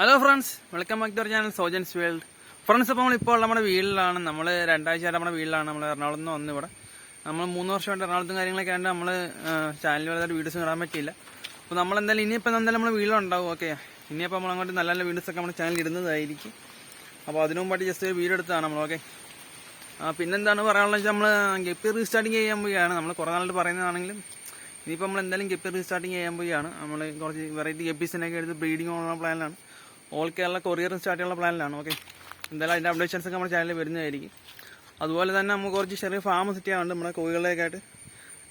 Hello friends welcome back to our channel Sojan's world friends അപ്പോൾ നമ്മളിപ്പോൾ നമ്മുടെ വീട്ടിലാണ്. നമ്മൾ രണ്ടാഴ്ച നമ്മുടെ വീട്ടിലാണ്. നമ്മൾ എറണാകുളത്ത് നിന്ന് വന്ന് ഇവിടെ. നമ്മൾ മൂന്ന് വർഷമായിട്ട് എറണാകുളത്തും കാര്യങ്ങളൊക്കെ ആയിട്ട് നമ്മൾ ചാനലിൽ വലുതായിട്ട് വീഡിയോസ് ഇടാൻ പറ്റിയില്ല. അപ്പോൾ നമ്മൾ എന്തായാലും ഇനിയിപ്പോൾ എന്തായാലും നമ്മൾ വീട്ടിലുണ്ടാവും. ഓക്കെ ഇനിയിപ്പോൾ നമ്മൾ അങ്ങോട്ട് നല്ല നല്ല വീഡിയോസ് ഒക്കെ നമ്മുടെ ചാനലിൽ ഇടുന്നതായിരിക്കും. അപ്പോൾ അതിനു മുമ്പായിട്ട് ജസ്റ്റ് ഒരു വീഡിയോ നമ്മൾ ഓക്കെ പിന്നെന്താണ് പറയാനുള്ളത് വെച്ചാൽ നമ്മൾ ഗപ്പി റീസ്റ്റാർട്ടിങ് ചെയ്യാൻ പോവുകയാണ്. നമ്മൾ കുറേ നാളായിട്ട് പറയുന്നതാണെങ്കിലും ഇനിയിപ്പോൾ നമ്മൾ എന്തായാലും ഗപ്പി റീസ്റ്റാർട്ടിങ് ചെയ്യാൻ പോവുകയാണ്. നമ്മൾ കുറച്ച് വെറൈറ്റി ഗപ്പീസിനൊക്കെ എടുത്ത് ബ്രീഡിംഗ് ഉള്ള പ്ലാനിലാണ് ഓൾ കേരള കൊറിയർ സ്റ്റാർട്ട് ചെയ്യാനുള്ള പ്ലാനിലാണ്. ഓക്കെ. എന്തായാലും അതിന്റെ അപ്ഡേഷൻസ് ഒക്കെ നമ്മുടെ ചാനലിൽ വരുന്നതായിരിക്കും. അതുപോലെ തന്നെ നമുക്ക് കുറച്ച് ചെറിയ ഫാം സെറ്റ് ചെയ്യാറുണ്ട് നമ്മുടെ കോഴികളിലേക്കായിട്ട്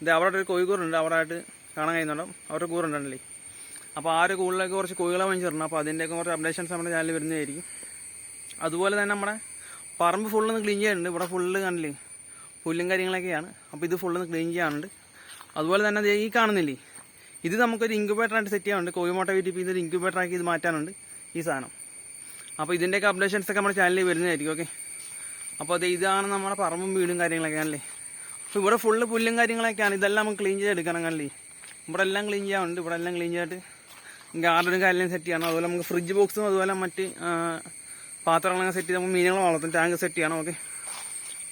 ഇത് അവിടെ ഒരു കോഴിക്കൂറുണ്ട്. അവിടെ ആയിട്ട് കാണാൻ കഴിയുന്നുണ്ടോ. അവരുടെ കൂറുണ്ടല്ലേ? അപ്പോൾ ആ ഒരു കൂറിലേക്ക് കുറച്ച് കോഴികളെ വാങ്ങിച്ചിട്ടുണ്ട്. അപ്പോൾ അതിന്റെയൊക്കെ കുറച്ച് അപ്ഡേഷൻസ് നമ്മുടെ ചാനലിൽ വരുന്നതായിരിക്കും. അതുപോലെ തന്നെ നമ്മുടെ പറമ്പ് ഫുള്ള് ഒന്ന് ക്ലീൻ ചെയ്യാനുണ്ട്. ഇവിടെ ഫുള്ള് കണ്ടില്ലേ? പുല്ലും കാര്യങ്ങളൊക്കെയാണ്. അപ്പോൾ ഇത് ഫുള്ള് ഒന്ന് ക്ലീൻ ചെയ്യാനുണ്ട്. അതുപോലെ തന്നെ ഈ കാണുന്നില്ലേ? ഇത് നമുക്കൊരു ഇൻക്യുബേറ്റർ ആയിട്ട് സെറ്റ് ചെയ്യാനുണ്ട്. കോഴിമുട്ട വീട്ടിൽ ഇതൊരു ഇൻക്യുബേറ്റർ ആക്കി ഇത് മാറ്റാനുണ്ട്. ഈ സാധനം. അപ്പോൾ ഇതിന്റെയൊക്കെ അപ്ഡേഷൻസ് ഒക്കെ നമ്മുടെ ചാനലിൽ വരുന്നതായിരിക്കും ഓക്കെ അപ്പോൾ അത് ഇതാണ് നമ്മുടെ പറമ്പും വീടും കാര്യങ്ങളൊക്കെ ആണല്ലേ അപ്പോൾ ഇവിടെ ഫുള്ള് പുല്ലും കാര്യങ്ങളൊക്കെയാണ്. ഇതെല്ലാം നമുക്ക് ക്ലീൻ ചെയ്തെടുക്കണം കണ്ടല്ലേ? ഇവിടെ എല്ലാം ക്ലീൻ ചെയ്യാറുണ്ട് ഇവിടെ എല്ലാം ക്ലീൻ ചെയ്തിട്ട് ഗാർഡനും കാര്യങ്ങളും സെറ്റ് ചെയ്യണം. അതുപോലെ നമുക്ക് ഫ്രിഡ്ജ് ബോക്സും അതുപോലെ മറ്റ് പാത്രങ്ങളൊക്കെ സെറ്റ് ചെയ്ത് നമുക്ക് മീനുകൾ വളർത്തും. ടാങ്ക് സെറ്റ് ചെയ്യണം ഓക്കെ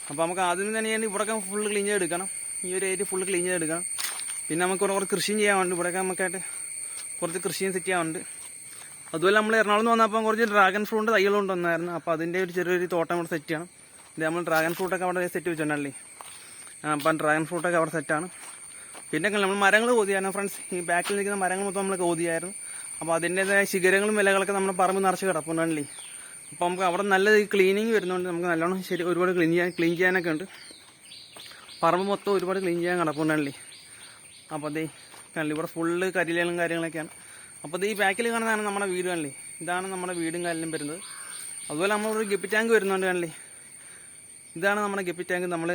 അപ്പോൾ നമുക്ക് ആദ്യം തന്നെയാണ് ഇവിടെയൊക്കെ ഫുള്ള് ക്ലീൻ ചെയ്തെടുക്കണം. ഈ ഒരു ഏരിയ ഫുള്ള് ക്ലീൻ ചെയ്തെടുക്കണം. പിന്നെ നമുക്ക് ഇവിടെ കുറച്ച് കൃഷിയും ചെയ്യാറുണ്ട് ഇവിടെയൊക്കെ നമുക്കായിട്ട് കുറച്ച് കൃഷിയും സെറ്റ് ചെയ്യാനുണ്ട്. അതുപോലെ നമ്മൾ എറണാകുളം വന്നപ്പോൾ കുറച്ച് ഡ്രാഗൺ ഫ്രൂട്ട് തൈകൾ കൊണ്ടുവന്നായിരുന്നു. അപ്പോൾ അതിന്റെ ഒരു ചെറിയൊരു തോട്ടം ഇവിടെ സെറ്റ് ചെയ്യണം. ഇത് നമ്മൾ ഡ്രാഗൺ ഫ്രൂട്ടൊക്കെ അവിടെ സെറ്റ് വെച്ചിട്ടുണ്ടല്ലേ അപ്പം ഡ്രാഗൺ ഫ്രൂട്ടൊക്കെ അവിടെ സെറ്റാണ് പിന്നെ നമ്മൾ മരങ്ങൾ കോതിയായിരുന്നു ഫ്രണ്ട്സ് ഈ ബാക്കിൽ നിൽക്കുന്ന മരങ്ങൾ മൊത്തം നമ്മൾ കോതിയായിരുന്നു. അപ്പോൾ അതിന്റെതായ ശിഖരങ്ങളും വിലകളൊക്കെ നമ്മൾ പറമ്പ് നിറച്ച് കിടപ്പുണ്ടല്ലേ അപ്പോൾ നമുക്ക് അവിടെ നല്ല ക്ലീനിങ് വരുന്നുണ്ട് നമുക്ക് നല്ലോണം ശരി ഒരുപാട് ക്ലീൻ ചെയ്യാൻ ക്ലീൻ ചെയ്യാനൊക്കെ ഉണ്ട്. പറമ്പ് മൊത്തം ഒരുപാട് ക്ലീൻ ചെയ്യാൻ കിടപ്പുണ്ടല്ലേ അപ്പോൾ അതേ കണ്ടില്ലേ ഇവിടെ ഫുള്ള് കരിയിലും കാര്യങ്ങളൊക്കെയാണ്. അപ്പോൾ ഈ ബാക്കിൽ കാണുന്നതാണ് നമ്മുടെ വീട് കാണല്ലേ ഇതാണ് നമ്മുടെ വീടും കാലിലും വരുന്നത്. അതുപോലെ നമ്മളൊരു ഗപ്പി ടാങ്ക് വരുന്നുണ്ട് കാണല്ലേ ഇതാണ് നമ്മുടെ ഗപ്പി ടാങ്ക് നമ്മൾ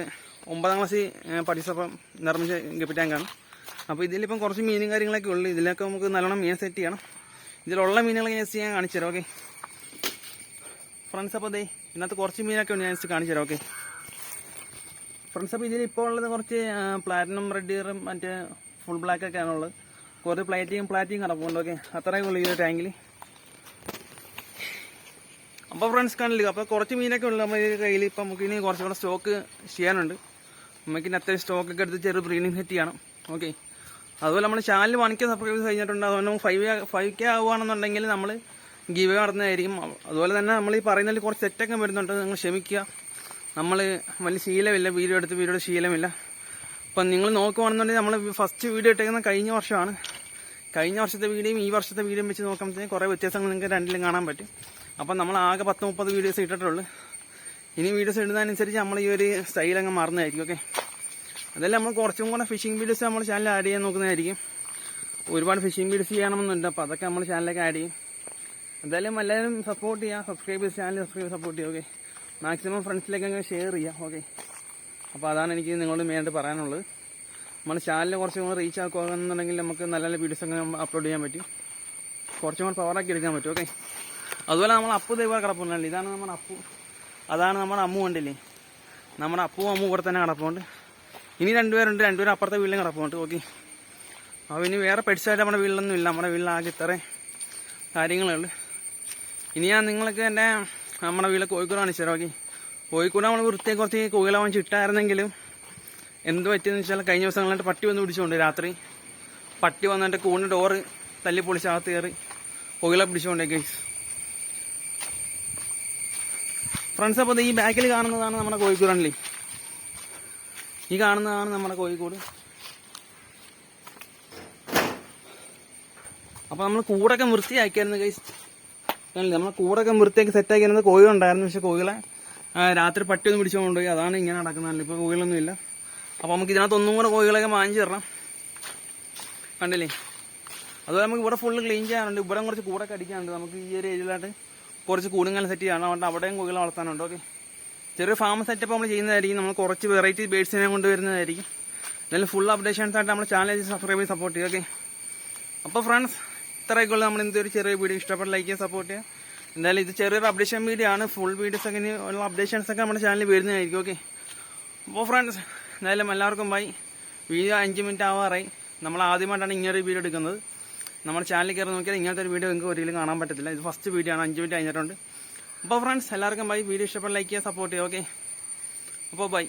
ഒമ്പതാം ക്ലാസ്സിൽ പഠിച്ചപ്പം നിർമ്മിച്ച ഗപ്പി ടാങ്കാണ് അപ്പോൾ ഇതിലിപ്പം കുറച്ച് മീനും കാര്യങ്ങളൊക്കെ ഉള്ളു. ഇതിലൊക്കെ നമുക്ക് നല്ലോണം മീൻ സെറ്റ് ചെയ്യണം. ഇതിലുള്ള മീനുകൾ ഞാൻ ഞാൻ കാണിച്ചു തരാം ഓക്കെ ഫ്രണ്ട്സ് അപ്പോൾ ദേ ഇതിനകത്ത് കുറച്ച് മീനൊക്കെ ഉണ്ട്. ഞാൻ കാണിച്ചു തരാം ഓക്കെ ഫ്രണ്ട്സ് അപ്പോൾ ഇതിൽ ഇപ്പോൾ ഉള്ളത് കുറച്ച് പ്ലാറ്റിനം റെഡ് മറ്റേ ഫുൾ ബ്ലാക്ക് ഒക്കെ കുറച്ച് പ്ലേറ്റിയും പ്ലാറ്റിയും കിടപ്പുണ്ട് ഓക്കെ അത്രയേ ഉള്ളു ഈ ഒരു ടാങ്കിൽ അപ്പോൾ ഫ്രണ്ട്സ് കാണില്ല അപ്പോൾ കുറച്ച് മീനൊക്കെ ഉള്ളു നമ്മുടെ കയ്യിൽ ഇപ്പം നമുക്ക് ഇനി കുറച്ചും കൂടെ സ്റ്റോക്ക് ചെയ്യാനുണ്ട്. നമുക്ക് ഇനി അത്യാവശ്യം സ്റ്റോക്കൊക്കെ എടുത്ത് ചെറിയ ബ്രീഡിങ് സെറ്റ് ചെയ്യണം. ഓക്കെ. അതുപോലെ നമ്മൾ ചാനൽ വണിക്ക് കെ സബ്സ്ക്രൈബേഴ്സ് കഴിഞ്ഞിട്ടുണ്ട്. നമുക്ക് ഫൈവ് ഫൈവ് കെ ആവുകയാണെന്നുണ്ടെങ്കിൽ നമ്മൾ ഗീവ് നടന്നതായിരിക്കും. അതുപോലെ തന്നെ നമ്മൾ ഈ പറയുന്നതിൽ കുറച്ച് തെറ്റൊക്കെ വരുന്നുണ്ട്. നിങ്ങൾ ക്ഷമിക്കുക. നമ്മൾ വലിയ ശീലമില്ല. വീഡിയോ എടുത്ത് വീഡിയോയുടെ ശീലമില്ല. അപ്പം നിങ്ങൾ നോക്കുവാണെന്നുണ്ടെങ്കിൽ നമ്മൾ ഫസ്റ്റ് വീഡിയോ ഇട്ടേക്കുന്ന കഴിഞ്ഞ വർഷമാണ്. കഴിഞ്ഞ വർഷത്തെ വീഡിയോയും ഈ വർഷത്തെ വീഡിയോയും വെച്ച് നോക്കുമ്പോഴത്തേക്കും കുറേ വ്യത്യാസങ്ങൾ നിങ്ങൾക്ക് രണ്ടിലും കാണാൻ പറ്റും. അപ്പം നമ്മൾ ആകെ പത്ത് മുപ്പത് വീഡിയോസ് ഇട്ടിട്ടുള്ളൂ. ഇനി വീഡിയോസ് ഇടുന്നതനുസരിച്ച് നമ്മൾ ഈ ഒരു സ്റ്റൈൽ അങ്ങ് മാറുന്നതായിരിക്കും ഓക്കെ? അതല്ല നമ്മൾ കുറച്ചും കൂടെ ഫിഷിംഗ് വീഡിയോസ് നമ്മൾ ചാനൽ ആഡ് ചെയ്യാൻ നോക്കുന്നതായിരിക്കും. ഒരുപാട് ഫിഷിംഗ് വീഡിയോസ് ചെയ്യണമെന്നുണ്ട് അപ്പോൾ അതൊക്കെ നമ്മൾ ചാനലിലേക്ക് ആഡ് ചെയ്യും. എന്തായാലും എല്ലാവരും സപ്പോർട്ട് ചെയ്യുക. ചെയ്ത് ചാനൽ സബ്സ്ക്രൈബ് സപ്പോർട്ട് ചെയ്യുക ഓക്കെ? മാക്സിമം ഫ്രണ്ട്സിലേക്ക് അങ്ങ് ഷെയർ ചെയ്യുക ഓക്കെ? അപ്പോൾ അതാണ് എനിക്ക് നിങ്ങളോട് മെയിനായിട്ട് പറയാനുള്ളത്. നമ്മുടെ ചാനലിന് കുറച്ചും കൂടെ റീച്ച് ആക്കുകയാണെന്നുണ്ടെങ്കിൽ നമുക്ക് നല്ല നല്ല വീഡിയോസ് ഒക്കെ അപ്ലോഡ് ചെയ്യാൻ പറ്റും. കുറച്ചും കൂടെ പവറാക്കി എടുക്കാൻ പറ്റും ഓക്കെ അതുപോലെ നമ്മൾ അപ്പു ദൈവ കിടപ്പുണ്ടല്ലേ ഇതാണ് നമ്മുടെ അപ്പു. അതാണ് നമ്മുടെ അമ്മു കണ്ടില്ലേ? നമ്മുടെ അപ്പുവും അമ്മു ഇവിടെ തന്നെ കിടപ്പുണ്ട്. ഇനി രണ്ടുപേരുണ്ട്. രണ്ടുപേരും അപ്പുറത്തെ വീട്ടിലും കിടപ്പുണ്ട് ഓക്കെ അപ്പോൾ ഇനി വേറെ പെട്സായിട്ട് നമ്മുടെ വീട്ടിലൊന്നും ഇല്ല. നമ്മുടെ വീട്ടിലാകെ ഇത്രയും കാര്യങ്ങളുണ്ട്. ഇനി ഞാൻ നിങ്ങൾക്ക് എന്റെ നമ്മുടെ വീട്ടിൽ കോഴിക്കോട് കാണിച്ചു തരാം ഓക്കെ കോഴിക്കോട് നമ്മൾ വൃത്തിയെ കുറച്ച് കോഴികളെ വാങ്ങിച്ച് ഇട്ടായിരുന്നെങ്കിലും എന്ത് പറ്റിയെന്ന് വെച്ചാൽ കഴിഞ്ഞ ദിവസങ്ങളായിട്ട് പട്ടി വന്ന് പിടിച്ചുകൊണ്ട് രാത്രി. പട്ടി വന്നിട്ട് കൂണിന്റെ ഡോറ് തല്ലി പൊളിച്ച് അകത്ത് കയറി കോഴികളെ പിടിച്ചുകൊണ്ടേ ഗൈസ് ഫ്രണ്ട്സ് അപ്പോൾ ഈ ബാക്കിൽ കാണുന്നതാണ് നമ്മുടെ കോഴിക്കൂടല്ലേ ഈ കാണുന്നതാണ് നമ്മുടെ കോഴിക്കോട്. അപ്പോൾ നമ്മൾ കൂടൊക്കെ വൃത്തിയാക്കിയായിരുന്നു ഗൈസ് നമ്മൾ കൂടൊക്കെ വൃത്തിയാക്കി സെറ്റാക്കിയിരുന്നത് കോഴികളുണ്ടായിരുന്നു. പക്ഷെ കോഴികളെ രാത്രി പട്ടി ഒന്ന് പിടിച്ചു അതാണ് ഇങ്ങനെ നടക്കുന്നതല്ലേ ഇപ്പോൾ കോഴികളൊന്നും ഇല്ല അപ്പോൾ നമുക്ക് ഇതിനകത്ത് ഒന്നും കൂടെ കോഴികളൊക്കെ വാങ്ങിച്ചു തരണം. കണ്ടില്ലേ? അതുപോലെ നമുക്ക് ഇവിടെ ഫുള്ള് ക്ലീൻ ചെയ്യാനുണ്ട്. ഇവിടെ കുറച്ച് കൂടൊക്കെ അടിക്കാനുണ്ട്. നമുക്ക് ഈ ഒരു ഏരിയയിലായിട്ട് കുറച്ച് കൂടുങ്ങനെ സെറ്റ് ചെയ്യണം. അതുകൊണ്ട് അവിടെയും കോഴികളെ വളർത്താനുണ്ട്. ഓക്കെ ചെറിയ ഫാം സെറ്റപ്പ് നമ്മൾ ചെയ്യുന്നതായിരിക്കും. നമ്മൾ കുറച്ച് വെറൈറ്റി ബേഡ്സിനെ കൊണ്ടുവരുന്നതായിരിക്കും എന്നാലും ഫുൾ അപ്ഡേഷൻസ് ആയിട്ട് നമ്മൾ ചാനൽ സബ്സ്ക്രൈബ് ചെയ്ത് സപ്പോർട്ട് ചെയ്യുക. ഓക്കെ അപ്പോൾ ഫ്രണ്ട്സ് ഇത്രയൊക്കെയുള്ള നമ്മൾ എന്തൊരു ചെറിയ വീഡിയോ ഇഷ്ടപ്പെട്ട ലൈക്ക് ചെയ്യുക സപ്പോർട്ട് ചെയ്യുക. എന്തായാലും ഇത് ചെറിയൊരു അപ്ഡേഷൻ വീഡിയോ ആണ്. ഫുൾ വീഡിയോസ് ഒക്കെ ഉള്ള അപ്ഡേഷൻസ് ഒക്കെ നമ്മുടെ ചാനലിൽ വരുന്നതായിരിക്കും. ഓക്കെ അപ്പോൾ ഫ്രണ്ട്സ് എന്തായാലും എല്ലാവർക്കും ബൈ വീഡിയോ അഞ്ച് മിനിറ്റ് ആവാറായി. നമ്മൾ ആദ്യമായിട്ടാണ് ഇങ്ങനൊരു വീഡിയോ എടുക്കുന്നത്. നമ്മുടെ ചാനലിൽ കയറി നോക്കിയാൽ ഇങ്ങനത്തെ ഒരു വീഡിയോ നിങ്ങൾക്ക് ഒരിക്കലും കാണാൻ പറ്റത്തില്ല. ഇത് ഫസ്റ്റ് വീഡിയോ ആണ് അഞ്ച് മിനിറ്റ് കഴിഞ്ഞിട്ടുണ്ട്. അപ്പോൾ ഫ്രണ്ട്സ് എല്ലാവർക്കും ബൈ വീഡിയോ ഇഷ്ടപ്പെട്ട ലൈക്ക് ചെയ്യുക സപ്പോർട്ട് ചെയ്യുക ഓക്കെ അപ്പോൾ ബൈ